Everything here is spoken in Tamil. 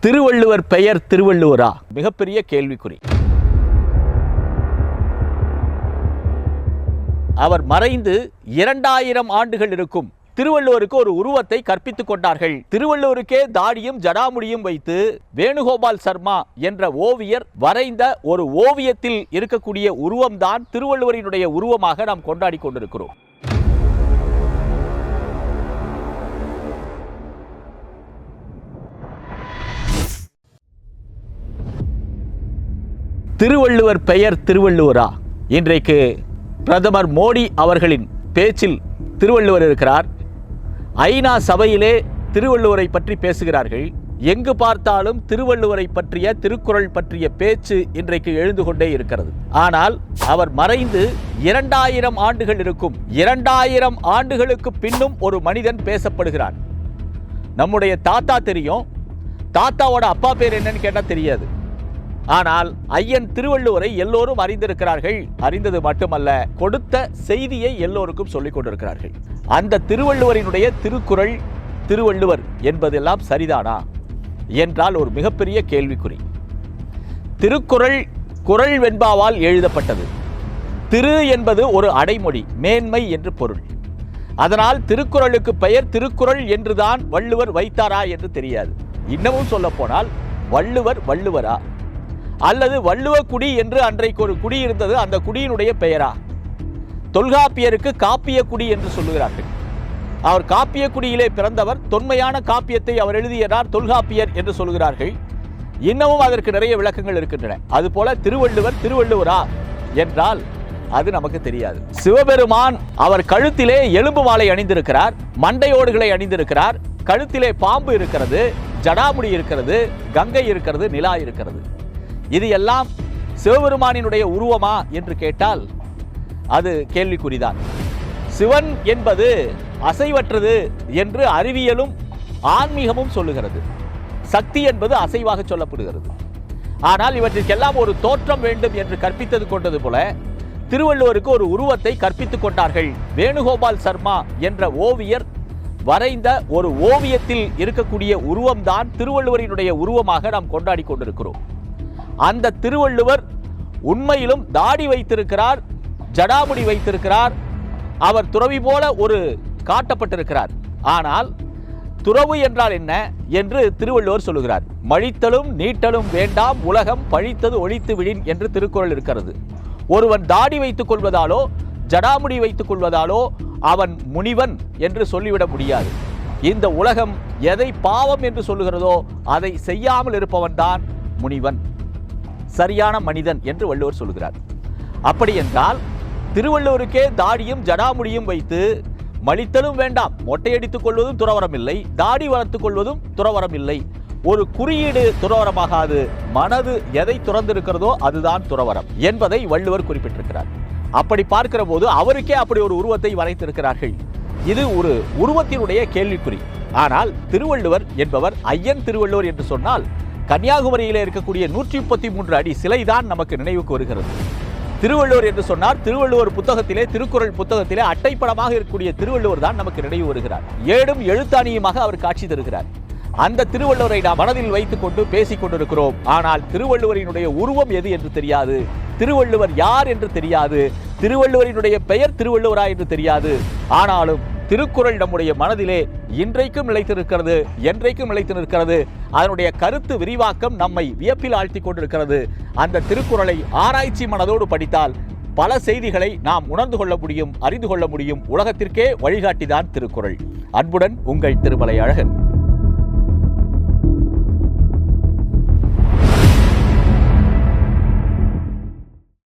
திருவள்ளுவர் பெயர் திருவள்ளுவரா? மிகப்பெரிய கேள்விக்குறி. அவர் மறைந்து இரண்டாயிரம் ஆண்டுகள் இருக்கும். திருவள்ளுவருக்கு ஒரு உருவத்தை கற்பித்துக் கொண்டார்கள். திருவள்ளுவருக்கே தாடியும் ஜடாமுடியும் வைத்து வேணுகோபால் சர்மா என்ற ஓவியர் வரைந்த ஒரு ஓவியத்தில் இருக்கக்கூடிய உருவம்தான் திருவள்ளுவரினுடைய உருவமாக நாம் கொண்டாடி கொண்டிருக்கிறோம். திருவள்ளுவர் பெயர் திருவள்ளுவரா. இன்றைக்கு பிரதமர் மோடி அவர்களின் பேச்சில் திருவள்ளுவர் இருக்கிறார். ஐநா சபையிலே திருவள்ளுவரை பற்றி பேசுகிறார்கள். எங்கு பார்த்தாலும் திருவள்ளுவரை பற்றிய திருக்குறள் பற்றிய பேச்சு இன்றைக்கு எழுந்து கொண்டே இருக்கிறது. ஆனால் அவர் மறைந்து இரண்டாயிரம் ஆண்டுகள் இருக்கும். இரண்டாயிரம் ஆண்டுகளுக்கு பின்னும் ஒரு மனிதன் பேசப்படுகிறான். நம்முடைய தாத்தா தெரியும். தாத்தாவோட அப்பா பேர் என்னன்னு கேட்டால் தெரியாது. ஆனால் ஐயன் திருவள்ளுவரை எல்லோரும் அறிந்திருக்கிறார்கள். அறிந்தது மட்டுமல்ல கொடுத்த செய்தியை எல்லோருக்கும் சொல்லிக் கொண்டிருக்கிறார்கள். அந்த திருவள்ளுவரினுடைய திருக்குறள் திருவள்ளுவர் என்பதெல்லாம் சரிதானா? என்றால் ஒரு மிகப்பெரிய கேள்விக்குறி. திருக்குறள் குறள் வெண்பாவால் எழுதப்பட்டது. திரு என்பது ஒரு அடைமொழி மேன்மை என்று பொருள். அதனால் திருக்குறளுக்கு பெயர் திருக்குறள் என்றுதான் வள்ளுவர் வைத்தாரா என்று தெரியாது. இன்னமும் சொல்லப்போனால் வள்ளுவர் வள்ளுவரா? அல்லது வள்ளுவ குடி என்று அன்றைக்கு ஒரு குடி இருந்தது அந்த குடியினுடைய பெயரா? தொல்காப்பியருக்கு காப்பிய குடி என்று சொல்லுகிறார்கள். அவர் காப்பிய குடியிலே பிறந்தவர் தொன்மையான காப்பியத்தை அவர் எழுதியதார் தொல்காப்பியர் என்று சொல்கிறார்கள் இன்னமும் அதற்கு நிறைய விளக்கங்கள் இருக்கின்றன. அதுபோல திருவள்ளுவர் திருவள்ளுவரா என்றால் அது நமக்கு தெரியாது. சிவபெருமான் அவர் கழுத்திலே எலும்பு மாலை அணிந்திருக்கிறார் மண்டையோடுகளை அணிந்திருக்கிறார் கழுத்திலே பாம்பு இருக்கிறது ஜடாமுடி இருக்கிறது கங்கை இருக்கிறது நிலா இருக்கிறது. இது எல்லாம் சிவபெருமானினுடைய உருவமா என்று கேட்டால் அது கேள்விக்குறிதான். சிவன் என்பது அசைவற்றது என்று அறிவியலும் ஆன்மீகமும் சொல்லுகிறது. சக்தி என்பது அசைவாக சொல்லப்படுகிறது. ஆனால் இவற்றிற்கெல்லாம் ஒரு தோற்றம் வேண்டும் என்று கற்பித்தது கொண்டது போல திருவள்ளுவருக்கு ஒரு உருவத்தை கற்பித்துக் கொண்டார்கள் வேணுகோபால் சர்மா என்ற ஓவியர். வரைந்த ஒரு ஓவியத்தில் இருக்கக்கூடிய உருவம்தான் திருவள்ளுவரினுடைய உருவமாக நாம் கொண்டாடி கொண்டிருக்கிறோம். அந்த திருவள்ளுவர் உண்மையிலும் தாடி வைத்திருக்கிறார் ஜடாமுடி வைத்திருக்கிறார். அவர் துறவி போல ஒரு காட்டப்பட்டிருக்கிறார். ஆனால் துறவு என்றால் என்ன என்று திருவள்ளுவர் சொல்லுகிறார். மழித்தலும் நீட்டலும் வேண்டாம் உலகம் பழித்தது ஒழித்து விடின் என்று திருக்குறள் இருக்கிறது. ஒருவன் தாடி வைத்துக் கொள்வதாலோ ஜடாமுடி வைத்துக் கொள்வதாலோ அவன் முனிவன் என்று சொல்லிவிட முடியாது. இந்த உலகம் எதை பாவம் என்று சொல்லுகிறதோ அதை செய்யாமல் இருப்பவன்தான் முனிவன். சரியான மனிதன் என்று வள்ளுவர் சொல்கிறார். அப்படி என்றால் திருவள்ளுவருக்கே தாடியும் ஜடாமுடியும் வைத்து மலித்தலும் வேண்டாம் மொட்டையடித்துக் கொள்வதும் துறவரம் இல்லை தாடி வளர்த்துக் கொள்வதும் துறவரம் இல்லை ஒரு குறியீடு துறவரமாகாது மனது எதை துறந்திருக்கிறதோ அதுதான் துறவரம் என்பதை வள்ளுவர் குறிப்பிட்டிருக்கிறார். அப்படி பார்க்கிற போது அவருக்கே அப்படி ஒரு உருவத்தை வரைத்திருக்கிறார்கள். இது ஒரு உருவத்தினுடைய கேள்விக்குறி. ஆனால் திருவள்ளுவர் என்பவர் ஐயன் திருவள்ளுவர் என்று சொன்னால் கன்னியாகுமரியிலே இருக்கக்கூடிய நூற்றி முப்பத்தி மூன்று அடி சிலைதான் நமக்கு நினைவுக்கு வருகிறது. திருவள்ளுவர் என்று சொன்னார் திருவள்ளுவர் புத்தகத்திலே திருக்குறள் புத்தகத்திலே அட்டைப்படமாக இருக்கக்கூடிய திருவள்ளுவர் தான் நமக்கு நினைவு வருகிறார். ஏடும் எழுத்தாணியுமாக அவர் காட்சி தருகிறார். அந்த திருவள்ளுவரை நாம் மனதில் வைத்துக் கொண்டு பேசிக் கொண்டிருக்கிறோம். ஆனால் திருவள்ளுவரினுடைய உருவம் எது என்று தெரியாது. திருவள்ளுவர் யார் என்று தெரியாது. திருவள்ளுவரினுடைய பெயர் திருவள்ளுவரா என்று தெரியாது. ஆனாலும் திருக்குறள் நம்முடைய மனதிலே இன்றைக்கும் நிலைத்திருக்கிறது என்றைக்கும் நிலைத்து நிற்கிறது அதனுடைய கருத்து விரிவாக்கம் நம்மை வியப்பில் ஆழ்த்தி கொண்டிருக்கிறது. அந்த திருக்குறளை ஆராய்ச்சி மனதோடு படித்தால் பல செய்திகளை நாம் உணர்ந்து கொள்ள முடியும் அறிந்து கொள்ள முடியும். உலகத்திற்கே வழிகாட்டிதான் திருக்குறள். அன்புடன் உங்கள் திருமலை அழகன்.